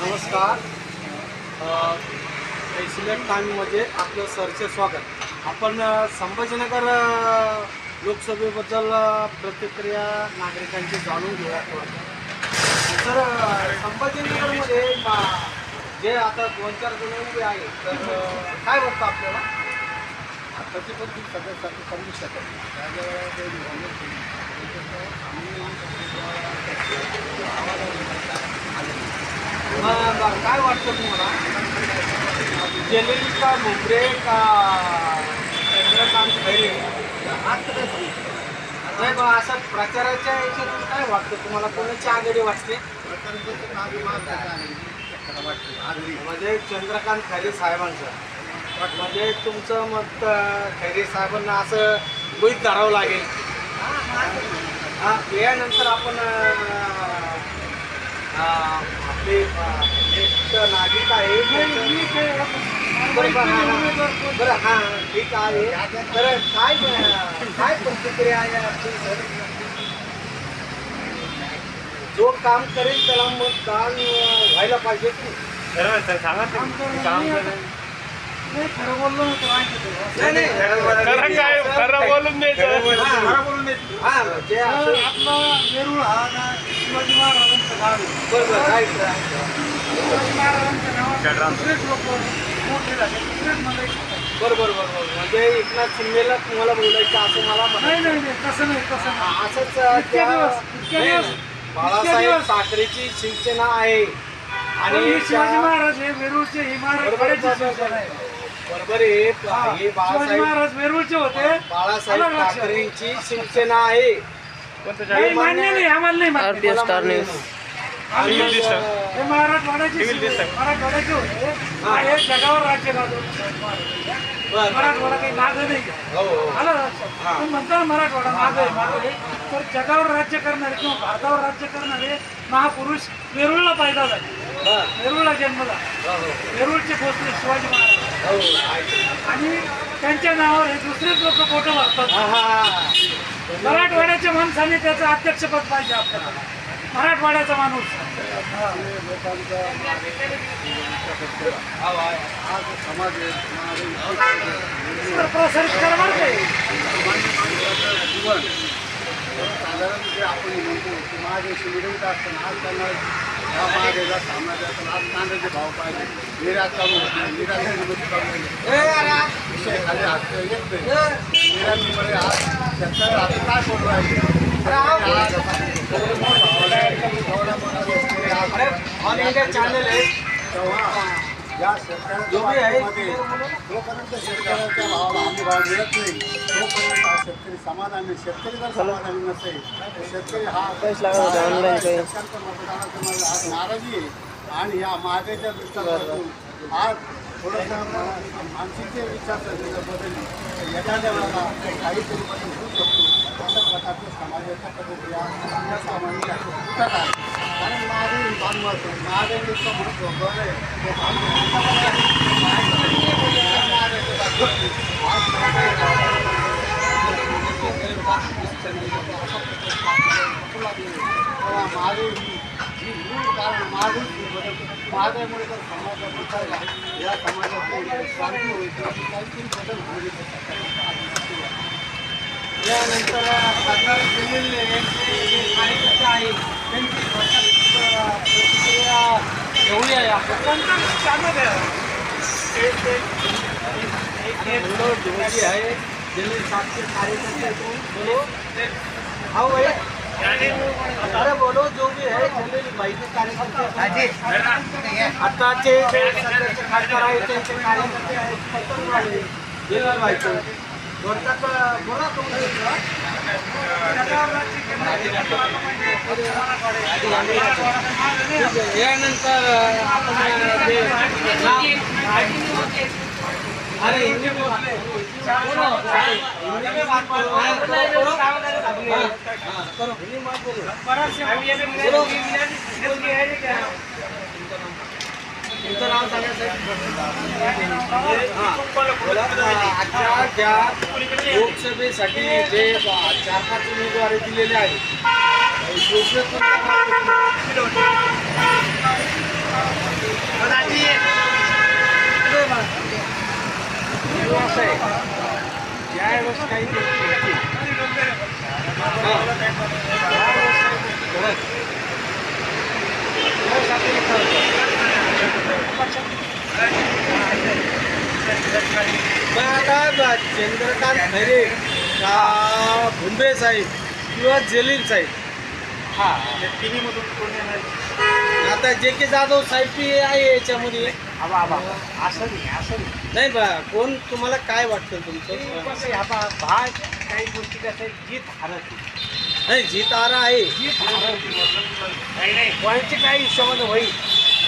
नमस्कार. एशियन टाईममध्ये आपलं सरचे स्वागत. आपण संभाजीनगर लोकसभेबद्दल प्रतिक्रिया नागरिकांची जाणून घेऊया तर संभाजीनगरमध्ये जे आता दोन चार जण उभे आहेत तर काय वाटतं आपल्याला? आताची पण ती सगळ्यासाठी समजू शकत नाही. त्यामुळे ते निवडणूक केली. अ, बरं, काय वाटतं तुम्हाला? जलिल का भुमरे का चंद्रकांत खैरे. शकत नाही बा असं प्रचाराच्या याच्यातून काय वाटतं तुम्हाला? कोणाची आघाडी वाटते? प्रचाराचं नाव वाटतं. म्हणजे चंद्रकांत खैरे साहेबांचं. म्हणजे तुमचं मत खैरे साहेबांना असं गृहीत धरावं लागेल. हा यानंतर आपण आपले नागरिक आहे बरं बरं, हां. बरं ठीक आहे. तर काय काय प्रतिक्रिया आहे आपली सर? जो काम करेल त्याला मतदान अं, व्हायला पाहिजे की? नाही नाही खरं काय खरं बोलून द्यायचं हा, हा, जे असं- आपला वेरूळ हा ना शिवाजी महाराजांचं गाव आहे. बरं, बरं, right, right. शिवाजी महाराजांच्या नावात दुसरेच लोक मोठे झाले दुसरेच मला बरं बरं बरं बरं. म्हणजे एकनाथ शिंदेला तुम्हाला बोलायचं असं मला नाही म्हणायचं नाही नाही तसं नाही तसं नाही. असंच त्या दिवस, नाही, दिवस, बाळासाहेब दिवस. ठाकरेची शिवसेना आहे. आणि आणि शिवाजी त्या- महाराज हे वेरूळचे हे महाराज बरोबर बरेच बरोबर, शिवसेना आहे. बरोबर आहे. हा, शिवाजी बाळासाहेब महाराज वेरूळचे होते. बाळासाहेब आलं लक्षात. ठाकरेंची शिवसेना आहे. नाही मान्य नाही आम्हाला नाही मान्य. हे मराठवाड्याचे. मराठवाड्याचे होते. हा, हे जगावर राज्य गाजवलं. बरं, मराठवाडा काही मागं नाही. का हो हो. आलं लक्षात. पण म्हणता ना मराठवाडा मागे आहे, मागे आहे. तर जगावर राज्य करणारे किंवा भारतावर राज्य करणारे महापुरुष वेरूळला पैदा झाले. बरं, वेरूळला जन्म झाला. हो हो. वेरूळचे भोसले शिवाजी महाराज. आणि त्यांच्या नावावर हे दुसरेच लोक फोटो मारतात हा, हा, हा. मराठवाड्याच्या माणसाने त्याचं अध्यक्षपद पाहिजे आपल्याला मराठवाड्याचा माणूस प्रसारित करा बरं का हे. सामान्य माणसाचं जीवन साधारण जे आपण म्हणतो की महादेशी मिळवत असताना आज त्यांना ह्या महादेवा सामना आज कांद्याचे भाव पाहिजे निर्यात चालू होत नाही निर्यात चालू विषय खाली येत नाही निर्यातीमुळे आज शेतकरी आता काय करू राहिले मोठा चॅनल आहे. तेव्हा या जो भी आहे, शेतकऱ्याच्या जोपर्यंत शेतकऱ्याच्या भावाला हमी भाव मिळत नाही तोपर्यंत हा शेतकरी समाधानी शेतकरी जर समाधानी नसेल तर शेतकरी हा शेतकऱ्यांच्या मतदानाचा माझा आज नाराजी आहे. आणि या महागाईच्या दृष्टिकोनातून आज थोडंसं मानसिक जे विचारसरणीचा बदल एखाद्या वेळेला काहीतरी बदल होऊ शकतो. अशा प्रकारच्या समाजाच्या प्रतिक्रिया या सामान्य सुटत आहे कारण महागाई आहे या समाजात होईल काहीतरी बदल होईल यानंतर खासदार कार्यकर्ते आहेत त्यांची स्वतः प्रतिक्रिया घेऊया आहे आपण कोणतं channel आहे? एक एक एक बोलो जोशी आहे जलील साहबचे कार्यकर्ते आहेत. बोलो हाँ भाई अरे बोलो जो भी है जलील भाई कार्यकर्ते आताचे जे सध्याचे खासदार आहेत त्यांचे कार्यकर्ते आहेत बोला तुम्ही यानंतर अरे हिंदी में बात करो हिंदी में बात करो हाँ, करो हाँ, करो हिंदी में बात करो बोलो तुमचं नाव सांगा आजच्या त्या लोकसभेसाठी जे चार पाच उमेदवार दिलेले आहेत ज्यावेळेस काही आता चंद्रकांत खैरे का भुंबे साहेब किंवा जलील साहेब? हा तिन्हीमधून कोण येणार? आता जे के जाधव साहेब बी आहे याच्यामध्ये. असं नाही असं नाही. बा कोण तुम्हाला काय वाटतं तुमचं? भाग काही गोष्टी कसं आहे, जीत हारत नाही जीत आरा आहे. जीत हारत नाही नाही कोणाची काही हिशोबाने होईल.